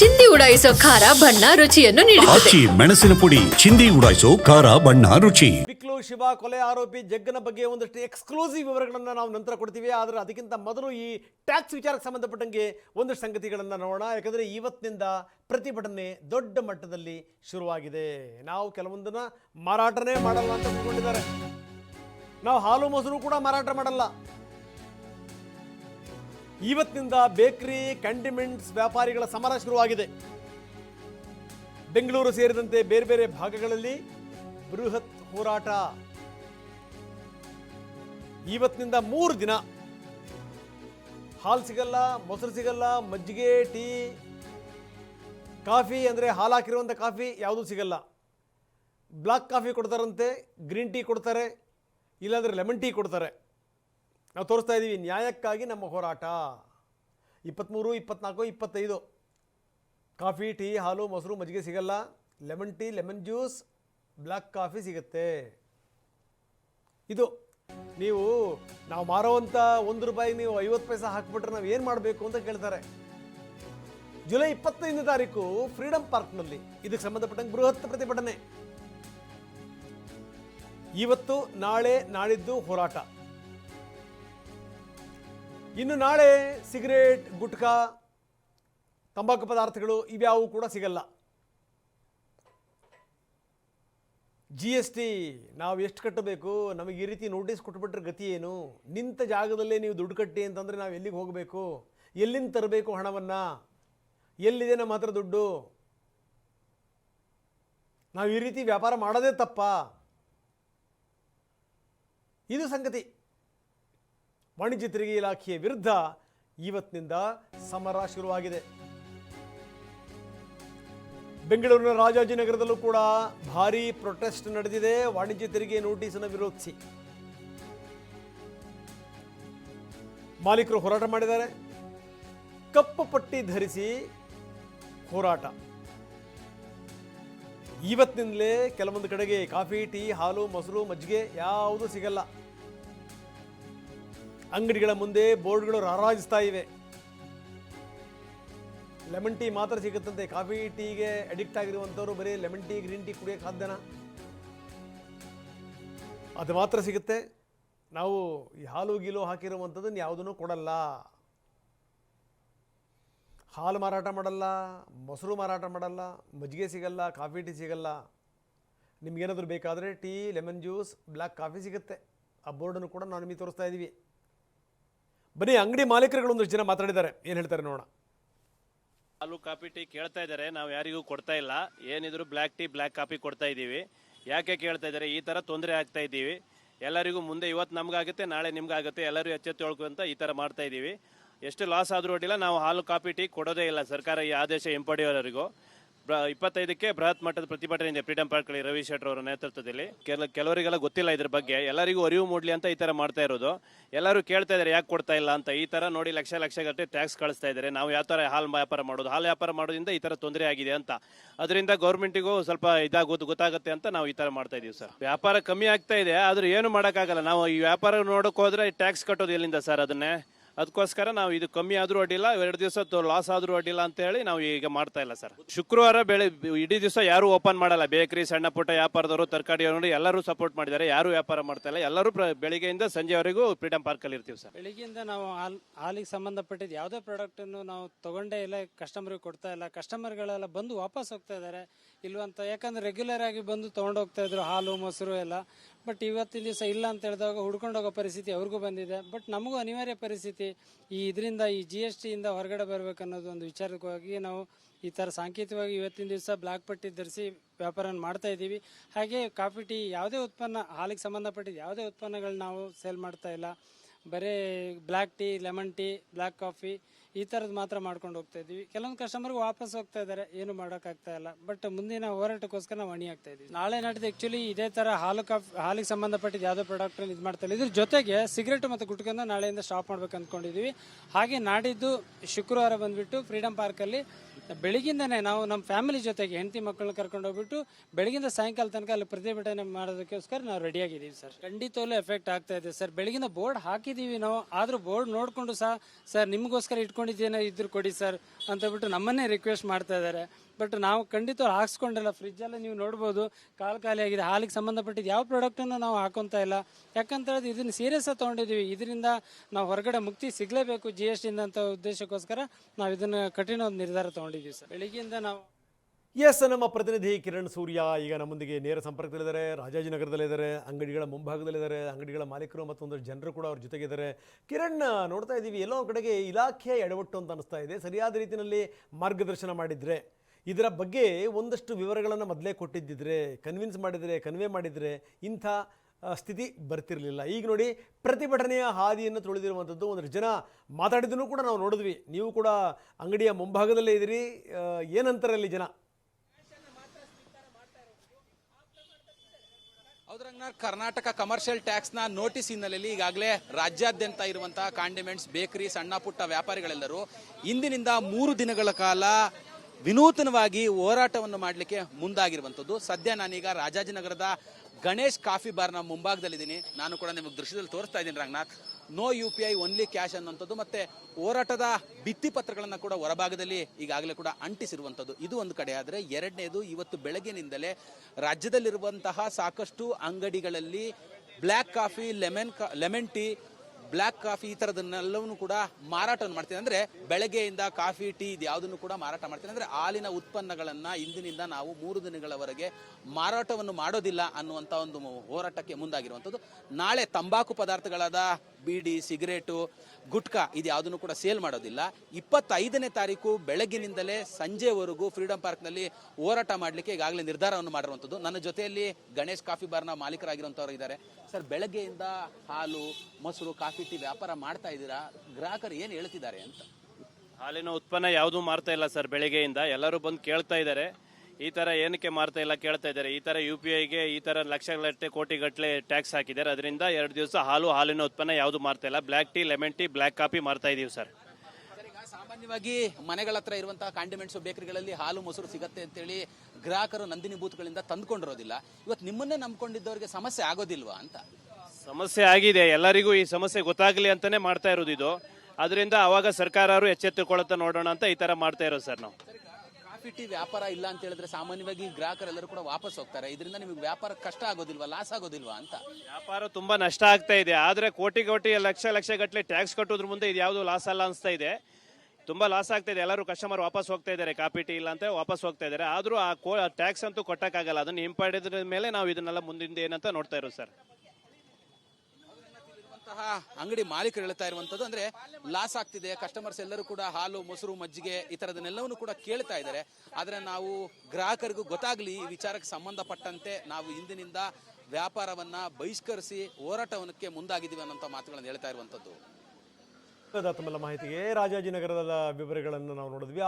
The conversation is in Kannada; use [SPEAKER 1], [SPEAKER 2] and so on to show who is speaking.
[SPEAKER 1] ಚಿಂದಿ ಉಡಾಯಿಸೋ ಖಾರ ಬಣ್ಣ ರುಚಿಯನ್ನು ನೀಡುತ್ತದೆ.
[SPEAKER 2] ಆಚಿ ಮೆಣಸಿನ ಪುಡಿ ಚಿಂದಿ ಉಡಾಯಿಸೋ ಖಾರ ಬಣ್ಣ ರುಚಿ.
[SPEAKER 3] ಬಿಕ್ಲು ಶಿವ ಕೊಲೆ ಆರೋಪಿ ಜಗ್ಗನ ಬಗ್ಗೆ ಒಂದಷ್ಟು ಎಕ್ಸ್ಕ್ಲೂಸಿವ್ ವಿವರಗಳನ್ನು ನಾವು ನಂತರ ಕೊಡ್ತೀವಿ. ಆದರೆ ಅದಕ್ಕಿಂತ ಮೊದಲು ಈ ಟ್ಯಾಕ್ಸ್ ವಿಚಾರಕ್ಕೆ ಸಂಬಂಧಪಟ್ಟಂಗೆ ಒಂದಷ್ಟು ಸಂಗತಿಗಳನ್ನು ನೋಡೋಣ. ಯಾಕಂದರೆ ಇವತ್ತಿನಿಂದ ಪ್ರತಿಭಟನೆ ದೊಡ್ಡ ಮಟ್ಟದಲ್ಲಿ ಶುರುವಾಗಿದೆ. ನಾವು ಕೆಲವೊಂದನ್ನ ಮಾರಾಟನೇ ಮಾಡಲ್ಲ ಅಂತ ಅಂದ್ಕೊಂಡಿದ್ದಾರೆ ನಾವು ಹಾಲು ಮೊಸರು ಕೂಡ ಮಾರಾಟ ಮಾಡಲ್ಲ. ಇವತ್ತಿನಿಂದ ಬೇಕರಿ ಕಂಡಿಮೆಂಟ್ಸ್ ವ್ಯಾಪಾರಿಗಳ ಸಮರ ಶುರುವಾಗಿದೆ. ಬೆಂಗಳೂರು ಸೇರಿದಂತೆ ಬೇರೆ ಬೇರೆ ಭಾಗಗಳಲ್ಲಿ ಬೃಹತ್ ಹೋರಾಟ. ಇವತ್ತಿನಿಂದ ಮೂರು ದಿನ ಹಾಲು ಸಿಗಲ್ಲ, ಮೊಸರು ಸಿಗಲ್ಲ, ಮಜ್ಜಿಗೆ, ಟೀ, ಕಾಫಿ ಅಂದರೆ ಹಾಲು ಹಾಕಿರುವಂಥ ಕಾಫಿ ಯಾವುದೂ ಸಿಗಲ್ಲ. ಬ್ಲಾಕ್ ಕಾಫಿ ಕೊಡ್ತಾರಂತೆ, ಗ್ರೀನ್ ಟೀ ಕೊಡ್ತಾರೆ, ಇಲ್ಲಾಂದರೆ ಲೆಮನ್ ಟೀ ಕೊಡ್ತಾರೆ. ನಾವು ತೋರಿಸ್ತಾ ಇದ್ದೀವಿ ನ್ಯಾಯಕ್ಕಾಗಿ ನಮ್ಮ ಹೋರಾಟ. ಇಪ್ಪತ್ತ್ಮೂರು ಇಪ್ಪತ್ನಾಲ್ಕು, ಇಪ್ಪತ್ತೈದು. ಕಾಫಿ, ಟೀ, ಹಾಲು, ಮೊಸರು, ಮಜ್ಜಿಗೆ ಸಿಗಲ್ಲ. Lemon tea, lemon juice, black coffee ಸಿಗುತ್ತೆ. ಇದು, ನೀವು, ನಾವು ಮಾರೋವಂಥ ಒಂದು ರೂಪಾಯಿ ನೀವು ಐವತ್ತು ಪೈಸೆ ಹಾಕ್ಬಿಟ್ರೆ ನಾವು ಏನು ಮಾಡಬೇಕು ಅಂತ ಕೇಳ್ತಾರೆ. ಜುಲೈ ಇಪ್ಪತ್ತೈದನೇ ತಾರೀಕು ಫ್ರೀಡಂ ಪಾರ್ಕ್ನಲ್ಲಿ, ಇದಕ್ಕೆ ಸಂಬಂಧಪಟ್ಟಂಗೆ ಬೃಹತ್ ಪ್ರತಿಭಟನೆ. ಇವತ್ತು, ನಾಳೆ, ನಾಳಿದ್ದು ಹೋರಾಟ. ಇನ್ನು ನಾಳೆ ಸಿಗರೇಟ್, ಗುಟ್ಕಾ, ತಂಬಾಕು ಪದಾರ್ಥಗಳು ಇವ್ಯಾವು ಕೂಡ ಸಿಗಲ್ಲ. ಜಿ ಎಸ್ ಟಿ ನಾವು ಎಷ್ಟು ಕಟ್ಟಬೇಕು? ನಮಗೆ ಈ ರೀತಿ ನೋಟಿಸ್ ಕೊಟ್ಬಿಟ್ರೆ ಗತಿ ಏನು? ನಿಂತ ಜಾಗದಲ್ಲೇ ನೀವು ದುಡ್ಡು ಕಟ್ಟಿ ಅಂತಂದರೆ ನಾವು ಎಲ್ಲಿಗೆ ಹೋಗಬೇಕು? ಎಲ್ಲಿಂದ ತರಬೇಕು ಹಣವನ್ನು? ಎಲ್ಲಿದೆ ನಮ್ಮ ಹತ್ರ ದುಡ್ಡು? ನಾವು ಈ ರೀತಿ ವ್ಯಾಪಾರ ಮಾಡೋದೇ ತಪ್ಪ? ಇದು ಸಂಗತಿ. ವಾಣಿಜ್ಯ ತೆರಿಗೆ ಇಲಾಖೆಯ ವಿರುದ್ಧ ಇವತ್ತಿನಿಂದ ಸಮರ ಶುರುವಾಗಿದೆ. ಬೆಂಗಳೂರಿನ ರಾಜಾಜಿನಗರದಲ್ಲೂ ಕೂಡ ಭಾರೀ ಪ್ರೊಟೆಸ್ಟ್ ನಡೆದಿದೆ. ವಾಣಿಜ್ಯ ತೆರಿಗೆ ನೋಟಿಸನ್ನು ವಿರೋಧಿಸಿ. ಮಾಲೀಕರು ಹೋರಾಟ ಮಾಡಿದ್ದಾರೆ. ಕಪ್ಪು ಪಟ್ಟಿ ಧರಿಸಿ ಹೋರಾಟ. ಇವತ್ತಿನಿಂದಲೇ ಕೆಲವೊಂದು ಕಡೆಗೆ ಕಾಫಿ, ಟೀ, ಹಾಲು, ಮೊಸರು, ಮಜ್ಜಿಗೆ ಯಾವುದೂ ಸಿಗಲ್ಲ. ಅಂಗಡಿಗಳ ಮುಂದೆ ಬೋರ್ಡ್ಗಳು ರಾರಾಜಿಸ್ತಾ ಇವೆ. ಲೆಮನ್ ಟೀ ಮಾತ್ರ ಸಿಗುತ್ತಂತೆ. ಕಾಫಿ ಟೀಗೆ ಅಡಿಕ್ಟ್ ಆಗಿರುವಂಥವ್ರು ಬರೀ ಲೆಮನ್ ಟೀ, ಗ್ರೀನ್ ಟೀ ಕುಡಿಯೋಕೆ ಸಾಧ್ಯನಾ ಅದು ಮಾತ್ರ ಸಿಗುತ್ತೆ. ನಾವು ಈ ಹಾಲು ಗೀಲು ಹಾಕಿರುವಂಥದ್ದನ್ನು ಯಾವುದನ್ನು ಕೊಡಲ್ಲ. ಹಾಲು ಮಾರಾಟ ಮಾಡಲ್ಲ, ಮೊಸರು ಮಾರಾಟ ಮಾಡಲ್ಲ, ಮಜ್ಜಿಗೆ ಸಿಗಲ್ಲ, ಕಾಫಿ ಟೀ ಸಿಗಲ್ಲ. ನಿಮ್ಗೇನಾದರೂ ಬೇಕಾದರೆ tea, lemon juice, black coffee ಸಿಗುತ್ತೆ. ಆ ಬೋರ್ಡನ್ನು ಕೂಡ ನಾವು ನಿಮಗೆ ತೋರಿಸ್ತಾ ಇದ್ದೀವಿ. ಬನ್ನಿ, ಅಂಗಡಿ ಮಾಲೀಕರುಗಳು ಒಂದಷ್ಟು ಜನ ಮಾತಾಡಿದ್ದಾರೆ. ಏನು ಹೇಳ್ತಾರೆ ನೋಡೋಣ.
[SPEAKER 4] ಹಾಲು ಕಾಫಿ ಟೀ ಕೇಳ್ತಾ ಇದ್ದಾರೆ, ನಾವು ಯಾರಿಗೂ ಕೊಡ್ತಾ ಇಲ್ಲ. ಏನಿದ್ರು ಬ್ಲ್ಯಾಕ್ ಟೀ, ಬ್ಲ್ಯಾಕ್ ಕಾಫಿ ಕೊಡ್ತಾ ಇದ್ದೀವಿ. ಯಾಕೆ ಕೇಳ್ತಾ ಇದ್ದಾರೆ, ಈ ಥರ ತೊಂದರೆ ಆಗ್ತಾ ಇದ್ದೀವಿ. ಎಲ್ಲರಿಗೂ ಮುಂದೆ ಇವತ್ತು ನಮ್ಗಾಗುತ್ತೆ, ನಾಳೆ ನಿಮ್ಗಾಗುತ್ತೆ, ಎಲ್ಲರೂ ಎಚ್ಚೆತ್ತೊಳ್ಕು ಅಂತ ಈ ಥರ ಮಾಡ್ತಾ ಇದ್ದೀವಿ. ಎಷ್ಟು ಲಾಸ್ ಆದರೂ ಅಡ್ಡಿಲ್ಲ, ನಾವು ಹಾಲು ಕಾಫಿ ಟೀ ಕೊಡೋದೇ ಇಲ್ಲ ಸರ್ಕಾರ ಈ ಆದೇಶ ಹಿಂಪಡೆಯೋವರೆಗೂ. ಬ್ರ ಇಪ್ಪತ್ತೈದಕ್ಕೆ ಬೃಹತ್ ಮಟ್ಟದ ಪ್ರತಿಭಟನೆ ಇದೆ. ಫ್ರೀಡಂ ಪಾರ್ಕ್ನಲ್ಲಿ ರವಿ ಶೆಟ್ಟರ್ ಅವರ ನೇತೃತ್ವದಲ್ಲಿ. ಕೆಲ, ಕೆಲವರಿಗೆಲ್ಲ ಗೊತ್ತಿಲ್ಲ ಇದ್ರ ಬಗ್ಗೆ. ಎಲ್ಲರಿಗೂ ಅರಿವು ಮೂಡಲಿ ಅಂತ ಈ ತರ ಮಾಡ್ತಾ ಇರೋದು. ಎಲ್ಲರೂ ಕೇಳ್ತಾ ಇದ್ದಾರೆ ಯಾಕೆ ಕೊಡ್ತಾ ಇಲ್ಲ ಅಂತ. ಈ ತರ ನೋಡಿ ಲಕ್ಷ ಲಕ್ಷ ಗಟ್ಟೆ ಟ್ಯಾಕ್ಸ್ ಕಳಿಸ್ತಾ ಇದ್ದಾರೆ ನಾವು ಯಾವ ಥರ ಹಾಲು ವ್ಯಾಪಾರ ಮಾಡೋದು? ಹಾಲು ವ್ಯಾಪಾರ ಮಾಡೋದ್ರಿಂದ ಈ ತರ ತೊಂದರೆ ಆಗಿದೆ ಅಂತ. ಅದರಿಂದ ಗೌರ್ಮೆಂಟಿಗೂ ಸ್ವಲ್ಪ ಇದಾಗೋದು ಗೊತ್ತಾಗುತ್ತೆ ಅಂತ ನಾವು ಈ ತರ ಮಾಡ್ತಾ ಇದೀವಿ ಸರ್. ವ್ಯಾಪಾರ ಕಮ್ಮಿ ಆಗ್ತಾ ಇದೆ, ಆದ್ರೆ ಏನು ಮಾಡೋಕ್ಕಾಗಲ್ಲ. ನಾವು ಈ ವ್ಯಾಪಾರ ನೋಡಕ್ ಹೋದ್ರೆ ಟ್ಯಾಕ್ಸ್ ಕಟ್ಟೋದು ಎಲ್ಲಿಂದ ಸರ್ ಅದನ್ನೇ? ಅದಕ್ಕೋಸ್ಕರ ನಾವು ಇದು ಕಮ್ಮಿ ಆದರೂ ಅಡ್ಡಿಲ್ಲ, ಎರಡು ದಿವಸ ಲಾಸ್ ಆದರೂ ಅಡ್ಡಿಲ್ಲ ಅಂತ ಹೇಳಿ ನಾವು ಈಗ ಮಾಡ್ತಾ ಇಲ್ಲ ಸರ್. ಶುಕ್ರವಾರ ಬೆಳೆ, ಇಡೀ ದಿವಸ ಯಾರು ಓಪನ್ ಮಾಡಲ್ಲ. ಬೇಕರಿ, ಸಣ್ಣ ಪುಟ್ಟ ವ್ಯಾಪಾರದವರು, ತರಕಾರಿ ನೋಡಿ ಎಲ್ಲರೂ ಸಪೋರ್ಟ್ ಮಾಡಿದ್ದಾರೆ. ಯಾರು ವ್ಯಾಪಾರ ಮಾಡ್ತಾ ಇಲ್ಲ. ಎಲ್ಲರೂ ಬೆಳಿಗ್ಗೆಯಿಂದ ಸಂಜೆವರೆಗೂ ಫ್ರೀಡಮ್ ಪಾರ್ಕ್ ಅಲ್ಲಿ ಇರ್ತೀವಿ ಸರ್.
[SPEAKER 5] ಬೆಳಿಗ್ಗೆಯಿಂದ ನಾವು ಹಾಲ್, ಹಾಲಿಗೆ ಸಂಬಂಧಪಟ್ಟಿದ್ದು ಯಾವುದೇ ಪ್ರಾಡಕ್ಟನ್ನು ನಾವು ತಗೊಂಡೇ ಇಲ್ಲ ಕಸ್ಟಮರ್ಗೆ ಕೊಡ್ತಾ ಇಲ್ಲ. ಕಸ್ಟಮರ್ಗಳೆಲ್ಲ ಬಂದು ವಾಪಸ್ ಹೋಗ್ತಾ ಇದ್ದಾರೆ. ಇಲ್ವಂತ. ಯಾಕಂದ್ರೆ ರೆಗ್ಯುಲರ್ ಆಗಿ ಬಂದು ತಗೊಂಡು ಹೋಗ್ತಾ ಇದ್ರು ಹಾಲು, ಮೊಸರು ಎಲ್ಲ. ಬಟ್ ಇವತ್ತಿನ ದಿವಸ ಇಲ್ಲ ಅಂತ ಹೇಳಿದಾಗ ಹುಡ್ಕೊಂಡೋಗೋ ಪರಿಸ್ಥಿತಿ ಅವ್ರಿಗೂ ಬಂದಿದೆ. ಬಟ್ ನಮಗೂ ಅನಿವಾರ್ಯ ಪರಿಸ್ಥಿತಿ ಈ ಇದರಿಂದ, ಈ ಜಿ ಎಸ್ ಟಿಯಿಂದ ಹೊರಗಡೆ ಬರಬೇಕು ಅನ್ನೋದು ಒಂದು ವಿಚಾರಕ್ಕಾಗಿ ನಾವು ಈ ಥರ ಸಾಂಕೇತಿಕವಾಗಿ ಇವತ್ತಿನ ದಿವಸ ಬ್ಲಾಕ್ ಪಟ್ಟಿ ಧರಿಸಿ ವ್ಯಾಪಾರ ಮಾಡ್ತಾ ಇದ್ದೀವಿ. ಹಾಗೆ ಕಾಫಿ, ಟೀ ಯಾವುದೇ ಉತ್ಪನ್ನ, ಹಾಲಿಗೆ ಸಂಬಂಧಪಟ್ಟಿದ್ದು ಯಾವುದೇ ಉತ್ಪನ್ನಗಳು ನಾವು ಸೇಲ್ ಮಾಡ್ತಾ ಇಲ್ಲ. ಬರೀ black tea lemon tea black coffee ಈ ಥರದ್ದು ಮಾತ್ರ ಮಾಡ್ಕೊಂಡು ಹೋಗ್ತಾ ಇದ್ದೀವಿ. ಕೆಲವೊಂದು ಕಸ್ಟಮರ್ಗೆ ವಾಪಸ್ ಹೋಗ್ತಾ ಇದ್ದಾರೆ ಏನು ಮಾಡೋಕ್ಕಾಗ್ತಾ ಇಲ್ಲ. ಬಟ್ ಮುಂದಿನ ಹೋರಾಟಕ್ಕೋಸ್ಕರ ನಾವು ಅಣಿ ಆಗ್ತಾ ಇದ್ದೀವಿ. ನಾಳೆ ನಡೆದ ಆ್ಯಕ್ಚುಲಿ ಇದೇ ಥರ ಹಾಲು ಕಾಫ್, ಹಾಲಿಗೆ ಸಂಬಂಧಪಟ್ಟಿದ್ದು ಯಾವುದೋ ಪ್ರಾಡಕ್ಟ್ ಇದು ಮಾಡ್ತಾ ಇಲ್ಲ. ಇದ್ರ ಜೊತೆಗೆ ಸಿಗರೇಟ್ ಮತ್ತು ಗುಟ್ಕನ್ನ ನಾಳೆಯಿಂದ ಸ್ಟಾಪ್ ಮಾಡ್ಬೇಕು ಅಂದ್ಕೊಂಡಿದ್ದೀವಿ ಹಾಗೆ ನಾಡಿದ್ದು ಶುಕ್ರವಾರ ಬಂದ್ಬಿಟ್ಟು ಫ್ರೀಡಮ್ ಪಾರ್ಕಲ್ಲಿ ಬೆಳಿಗ್ಗಿಂದನೇ ನಾವು ನಮ್ಮ ಫ್ಯಾಮಿಲಿ ಜೊತೆಗೆ ಹೆಂಡತಿ ಮಕ್ಕಳನ್ನ ಕರ್ಕೊಂಡು ಹೋಗ್ಬಿಟ್ಟು ಬೆಳಗಿಂದ ಸಾಯಂಕಾಲ ತನಕ ಅಲ್ಲಿ ಪ್ರತಿಭಟನೆ ಮಾಡೋದಕ್ಕೋಸ್ಕರ ನಾವು ರೆಡಿಯಾಗಿದ್ದೀವಿ ಸರ್ ಖಂಡಿತವಲ್ಲೂ ಎಫೆಕ್ಟ್ ಆಗ್ತಾ ಇದೆ ಸರ್ ಬೆಳಗಿನ ಬೋರ್ಡ್ ಹಾಕಿದ್ದೀವಿ ನಾವು. ಆದರೂ ಬೋರ್ಡ್ ನೋಡಿಕೊಂಡು ಸಹ ಸರ್ ನಿಮಗೋಸ್ಕರ ಇಟ್ಕೊಂಡು ಹಾಕ್ಸ್ಕೊಂಡಿದ್ದೇನೋ ಇದ್ರು ಕೊಡಿ ಸರ್ ಅಂತ ಬಿಟ್ಟು ನಮ್ಮನ್ನೇ ರಿಕ್ವೆಸ್ಟ್ ಮಾಡ್ತಾ ಇದ್ದಾರೆ ಬಟ್ ನಾವು ಖಂಡಿತ ಹಾಕ್ಸ್ಕೊಂಡಿಲ್ಲ ಫ್ರಿಜ್ಜೆಲ್ಲ ನೀವು ನೋಡ್ಬೋದು, ಕಾಲು ಖಾಲಿ ಆಗಿದೆ, ಹಾಲಿಗೆ ಸಂಬಂಧಪಟ್ಟಿದ್ದು ಯಾವ ಪ್ರಾಡಕ್ಟನ್ನು ನಾವು ಹಾಕೊಂತ ಇಲ್ಲ. ಯಾಕಂತ ಹೇಳಿದ್ರೆ ಇದನ್ನು ಸೀರಿಯಸ್ ಆಗಿ ತಗೊಂಡಿದೀವಿ ಇದರಿಂದ ನಾವು ಹೊರಗಡೆ ಮುಕ್ತಿ ಸಿಗಲೇಬೇಕು ಜಿ ಎಸ್ ಟಿಯಿಂದ ಅಂತ ಉದ್ದೇಶಕ್ಕೋಸ್ಕರ ನಾವು ಇದನ್ನು ಕಠಿಣ ಒಂದು ನಿರ್ಧಾರ ತಗೊಂಡಿದೀವಿ ಸರ್. ಬೆಳಿಗ್ಗೆಯಿಂದ ನಾವು
[SPEAKER 3] ಎಸ್ ನಮ್ಮ ಪ್ರತಿನಿಧಿ ಕಿರಣ್ ಸೂರ್ಯ ಈಗ ನಮ್ಮೊಂದಿಗೆ ನೇರ ಸಂಪರ್ಕದಲ್ಲಿದ್ದಾರೆ. ರಾಜಾಜಿನಗರದಲ್ಲಿದ್ದಾರೆ ಅಂಗಡಿಗಳ ಮುಂಭಾಗದಲ್ಲಿದ್ದಾರೆ, ಅಂಗಡಿಗಳ ಮಾಲೀಕರು ಮತ್ತೊಂದು ಜನರು ಕೂಡ ಅವ್ರ ಜೊತೆಗಿದ್ದಾರೆ. ಕಿರಣ್, ನೋಡ್ತಾ ಇದ್ದೀವಿ, ಎಲ್ಲೋ ಕಡೆಗೆ ಇಲಾಖೆ ಎಡವಟ್ಟು ಅಂತ ಅನಿಸ್ತಾ ಇದೆ. ಸರಿಯಾದ ರೀತಿಯಲ್ಲಿ ಮಾರ್ಗದರ್ಶನ ಮಾಡಿದರೆ, ಇದರ ಬಗ್ಗೆ ಒಂದಷ್ಟು ವಿವರಗಳನ್ನು ಮೊದಲೇ ಕೊಟ್ಟಿದ್ದಿದ್ರೆ ಕನ್ವಿನ್ಸ್ ಮಾಡಿದರೆ ಕನ್ವೆ ಮಾಡಿದರೆ ಇಂಥ ಸ್ಥಿತಿ ಬರ್ತಿರಲಿಲ್ಲ. ಈಗ ನೋಡಿ, ಪ್ರತಿಭಟನೆಯ ಹಾದಿಯನ್ನು ತೊಳೆದಿರುವಂಥದ್ದು ಒಂದು ಜನ ಮಾತಾಡಿದ್ರು ಕೂಡ ನಾವು ನೋಡಿದ್ವಿ. ನೀವು ಕೂಡ ಅಂಗಡಿಯ ಮುಂಭಾಗದಲ್ಲೇ ಇದ್ದೀರಿ ಏನಂತಾರೆ ಅಲ್ಲಿ ಜನ?
[SPEAKER 6] ಕರ್ನಾಟಕ ಕಮರ್ಷಿಯಲ್ ಟ್ಯಾಕ್ಸ್ನ ನೋಟಿಸ್ ಹಿನ್ನೆಲೆಯಲ್ಲಿ ಈಗಾಗಲೇ ರಾಜ್ಯಾದ್ಯಂತ ಇರುವಂತಹ ಕಾಂಡಿಮೆಂಟ್ಸ್ ಬೇಕರಿ ಸಣ್ಣ ಪುಟ್ಟ ವ್ಯಾಪಾರಿಗಳೆಲ್ಲರೂ ಇಂದಿನಿಂದ ಮೂರು ದಿನಗಳ ಕಾಲ ವಿನೂತನವಾಗಿ ಹೋರಾಟವನ್ನು ಮಾಡಲಿಕ್ಕೆ ಮುಂದಾಗಿರುವಂಥದ್ದು. ಸದ್ಯ ನಾನೀಗ ರಾಜಾಜಿನಗರದ ಗಣೇಶ್ ಕಾಫಿ ಬಾರ್ನ ಮುಂಭಾಗದಲ್ಲಿದ್ದೀನಿ. ನಾನು ಕೂಡ ನಿಮಗೆ ದೃಶ್ಯದಲ್ಲಿ ತೋರಿಸ್ತಾ ಇದ್ದೀನಿ, Ranganath. No U P I only cash ಅನ್ನುವಂಥದ್ದು ಮತ್ತೆ ಹೋರಾಟದ ಭಿತ್ತಿ ಪತ್ರಗಳನ್ನು ಕೂಡ ಹೊರಭಾಗದಲ್ಲಿ ಈಗಾಗಲೇ ಕೂಡ ಅಂಟಿಸಿರುವಂಥದ್ದು. ಇದು ಒಂದು ಕಡೆ. ಆದರೆ ಎರಡನೇದು, ಇವತ್ತು ಬೆಳಗಿನಿಂದಲೇ ರಾಜ್ಯದಲ್ಲಿರುವಂತಹ ಸಾಕಷ್ಟು ಅಂಗಡಿಗಳಲ್ಲಿ black coffee, lemon lemon tea black coffee ಈ ಥರದನ್ನೆಲ್ಲವನ್ನು ಕೂಡ ಮಾರಾಟವನ್ನು ಮಾಡ್ತೀನಿ. ಅಂದರೆ ಬೆಳಗ್ಗೆಯಿಂದ ಕಾಫಿ, ಟೀ ಇದು ಯಾವುದನ್ನು ಕೂಡ ಮಾರಾಟ ಮಾಡ್ತೀನಿ. ಅಂದರೆ ಹಾಲಿನ ಉತ್ಪನ್ನಗಳನ್ನು ಇಂದಿನಿಂದ ನಾವು ಮೂರು ದಿನಗಳವರೆಗೆ ಮಾರಾಟವನ್ನು ಮಾಡೋದಿಲ್ಲ ಅನ್ನುವಂಥ ಒಂದು ಹೋರಾಟಕ್ಕೆ ಮುಂದಾಗಿರುವಂಥದ್ದು. ನಾಳೆ ತಂಬಾಕು ಪದಾರ್ಥಗಳಾದ ಬೀಡಿ, ಸಿಗರೇಟು, ಗುಟ್ಕಾ ಇದು ಯಾವುದನ್ನು ಕೂಡ ಸೇಲ್ ಮಾಡೋದಿಲ್ಲ. ಇಪ್ಪತ್ತೈದನೇ ತಾರೀಕು ಬೆಳಗ್ಗಿನಿಂದಲೇ ಸಂಜೆವರೆಗೂ ಫ್ರೀಡಂ ಪಾರ್ಕ್ನಲ್ಲಿ ಹೋರಾಟ ಮಾಡಲಿಕ್ಕೆ ಈಗಾಗಲೇ ನಿರ್ಧಾರವನ್ನು ಮಾಡಿರುವಂಥದ್ದು. ನನ್ನ ಜೊತೆಯಲ್ಲಿ ಗಣೇಶ್ ಕಾಫಿ ಬಾರ್ನ ಮಾಲೀಕರಾಗಿರುವಂಥವ್ರು ಇದ್ದಾರೆ. ಸರ್, ಬೆಳಗ್ಗೆಯಿಂದ ಹಾಲು, ಮೊಸರು, ಕಾಫಿ, ಟೀ ವ್ಯಾಪಾರ ಮಾಡ್ತಾ ಇದ್ದೀರಾ? ಗ್ರಾಹಕರು ಏನು ಹೇಳ್ತಿದ್ದಾರೆ ಅಂತ?
[SPEAKER 4] ಹಾಲಿನ ಉತ್ಪನ್ನ ಯಾವುದೂ ಮಾರ್ತಾ ಇಲ್ಲ ಸರ್, ಬೆಳಗ್ಗೆಯಿಂದ. ಎಲ್ಲರೂ ಬಂದು ಕೇಳ್ತಾ ಇದ್ದಾರೆ. ಈ ತರ ಏನಕ್ಕೆ ಮಾರ್ತಾ ಇಲ್ಲ ಕೇಳ್ತಾ ಇದ್ದಾರೆ. ಈ ತರ ಯು ಪಿ ಐಗೆ ಈ ಥರ ಲಕ್ಷಗಟ್ಟಲೆ ಕೋಟಿಗಟ್ಟಲೆ ಟ್ಯಾಕ್ಸ್ ಹಾಕಿದ್ದಾರೆ. ಅದರಿಂದ ಎರಡು ದಿವಸ ಹಾಲು ಹಾಲಿನ ಉತ್ಪನ್ನ ಯಾವುದು ಮಾರ್ತಾ ಇಲ್ಲ. Black tea lemon tea black coffee ಮಾರ್ತಾ ಇದೀವಿ ಸರ್.
[SPEAKER 6] ಸರ್, ಸಾಮಾನ್ಯವಾಗಿ ಮನೆಗಳ ಹತ್ರ ಇರುವಂತಹ ಕಾಂಡಿಮೆಂಟ್ಸ್ ಬೇಕರಿಗಳಲ್ಲಿ ಹಾಲು ಮೊಸರು ಸಿಗತ್ತೆ ಅಂತೇಳಿ ಗ್ರಾಹಕರು ನಂದಿನಿ ಬೂತ್ಗಳಿಂದ ತಂದ್ಕೊಂಡಿರೋದಿಲ್ಲ. ಇವತ್ತು ನಿಮ್ಮನ್ನೇ ನಂಬ್ಕೊಂಡಿದ್ದವರಿಗೆ ಸಮಸ್ಯೆ ಆಗೋದಿಲ್ವಾ ಅಂತ?
[SPEAKER 4] ಸಮಸ್ಯೆ ಆಗಿದೆ. ಎಲ್ಲರಿಗೂ ಈ ಸಮಸ್ಯೆ ಗೊತ್ತಾಗಲಿ ಅಂತಾನೆ ಮಾಡ್ತಾ ಇರೋದು ಇದು. ಅದರಿಂದ ಅವಾಗ ಸರ್ಕಾರರು ಎಚ್ಚೆತ್ತುಕೊಳ್ಳುತ್ತಾ ನೋಡೋಣ ಅಂತ ಈ ತರ ಮಾಡ್ತಾ ಇರೋದು ಸರ್ ನಾವು.
[SPEAKER 6] ಕಾಫಿ ಟೀ ವ್ಯಾಪಾರ ಇಲ್ಲ ಅಂತ ಹೇಳಿದ್ರೆ ಸಾಮಾನ್ಯವಾಗಿ ಗ್ರಾಹಕರೆಲ್ಲರೂ ಕೂಡ ವಾಪಸ್ ಹೋಗ್ತಾರೆ. ಇದರಿಂದ ನಿಮಗೆ ವ್ಯಾಪಾರ ಕಷ್ಟ ಆಗೋದಿಲ್ವಾ, ಲಾಸ್ ಆಗೋದಿಲ್ವಾ ಅಂತ?
[SPEAKER 4] ವ್ಯಾಪಾರ ತುಂಬಾ ನಷ್ಟ ಆಗ್ತಾ ಇದೆ. ಆದ್ರೆ ಕೋಟಿ ಕೋಟಿ ಲಕ್ಷ ಲಕ್ಷ ಗಟ್ಟಲೆ ಟ್ಯಾಕ್ಸ್ ಕಟ್ಟೋದ್ರ ಮುಂದೆ ಇದು ಯಾವುದು ಲಾಸ್ ಅಲ್ಲ ಅನಿಸ್ತಾ ಇದೆ. ತುಂಬಾ ಲಾಸ್ ಆಗ್ತಾ ಇದೆ. ಎಲ್ಲರೂ ಕಸ್ಟಮರ್ ವಾಪಸ್ ಹೋಗ್ತಾ ಇದ್ದಾರೆ. ಕಾಪಿ ಟೀ ಇಲ್ಲ ಅಂತ ವಾಪಸ್ ಹೋಗ್ತಾ ಇದ್ದಾರೆ. ಆದ್ರೂ ಆ ಟ್ಯಾಕ್ಸ್ ಅಂತೂ ಕೊಟ್ಟಕ್ಕಾಗಲ್ಲ. ಅದನ್ನ ಹಿಂಪಡೆದ್ರ ಮೇಲೆ ನಾವು ಇದನ್ನೆಲ್ಲ ಮುಂದಿಂದ ಏನಂತ ನೋಡ್ತಾ ಇರೋದು ಸರ್.
[SPEAKER 6] ಇರುವಂತಹ ಅಂಗಡಿ ಮಾಲೀಕರು ಹೇಳ್ತಾ ಇರುವಂತದ್ದು. ಅಂದ್ರೆ ಲಾಸ್ ಆಗ್ತಿದೆ. ಕಸ್ಟಮರ್ಸ್ ಎಲ್ಲರೂ ಕೂಡ ಹಾಲು, ಮೊಸರು, ಮಜ್ಜಿಗೆ ಈ ತರದನ್ನೆಲ್ಲವನ್ನು ಕೂಡ ಕೇಳ್ತಾ ಇದ್ದಾರೆ. ಆದ್ರೆ ನಾವು ಗ್ರಾಹಕರಿಗೂ ಗೊತ್ತಾಗ್ಲಿ ಈ ವಿಚಾರಕ್ಕೆ ಸಂಬಂಧಪಟ್ಟಂತೆ ನಾವು ಇಂದಿನಿಂದ ವ್ಯಾಪಾರವನ್ನ ಬಹಿಷ್ಕರಿಸಿ ಹೋರಾಟವನ್ನಕ್ಕೆ ಮುಂದಾಗಿದ್ದೀವಿ ಅನ್ನೋಂಥ ಮಾತುಗಳನ್ನು ಹೇಳ್ತಾ ಇರುವಂತದ್ದು.
[SPEAKER 3] ಮಾಹಿತಿಗೆ ರಾಜಾಜಿನಗರದ ವಿವರಗಳನ್ನು ನಾವು ನೋಡಿದ್ವಿ.